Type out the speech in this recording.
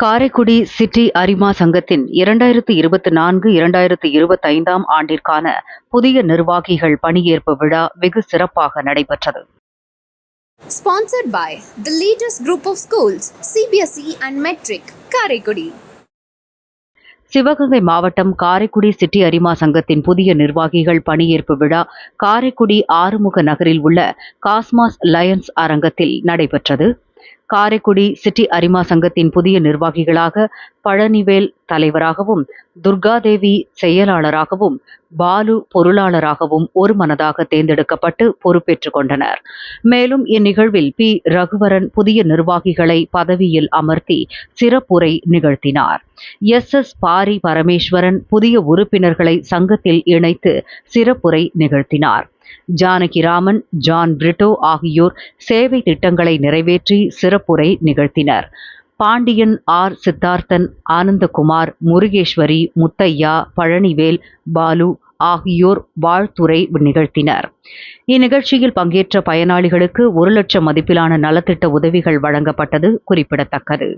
Karaikudi city அரிமா சங்கத்தின் இரண்டாயிரத்து இருபத்தி நான்கு இரண்டாயிரத்து இருபத்தைந்தாம் ஆண்டிற்கான புதிய நிர்வாகிகள் பணியேற்பு விழா வெகு சிறப்பாக நடைபெற்றது Sponsored by the latest group of schools, CBSE and Metric, Karaikudi. Sivaganga மாவட்டம் காரைக்குடி சிட்டி அரிமா சங்கத்தின் புதிய நிர்வாகிகள் பணியேற்பு விழா காரைக்குடி ஆறுமுக நகரில் உள்ள காஸ்மாஸ் லயன்ஸ் அரங்கத்தில் நடைபெற்றது காரைக்குடி சிட்டி அரிமா சங்கத்தின் புதிய நிர்வாகிகளாக பழனிவேல் தலைவராகவும் துர்காதேவி செயலாளராகவும் பாலு பொருளாளராகவும் ஒருமனதாக தேர்ந்தெடுக்கப்பட்டு பொறுப்பேற்றுக் கொண்டனர். மேலும் இந்நிகழ்வில் பி. ரகுவரன் புதிய நிர்வாகிகளை பதவியில் அமர்த்தி சிறப்புரை நிகழ்த்தினார். எஸ் எஸ் பாரி பரமேஸ்வரன் புதிய உறுப்பினர்களை சங்கத்தில் இணைத்து சிறப்புரை நிகழ்த்தினார். ஜானகிராமன் ஜான் பிரிட்டோ ஆகியோர் சேவை திட்டங்களை நிறைவேற்றி சிறப்புரை நிகழ்த்தினர். பாண்டியன் ஆர். சித்தார்த்தன் ஆனந்தகுமார் முருகேஸ்வரி முத்தையா பழனிவேல் பாலு ஆகியோர் வாழ்த்துரை நிகழ்த்தினர். இந்நிகழ்ச்சியில் பங்கேற்ற பயனாளிகளுக்கு ஒரு லட்சம் மதிப்பிலான நலத்திட்ட உதவிகள் வழங்கப்பட்டது குறிப்பிடத்தக்கது.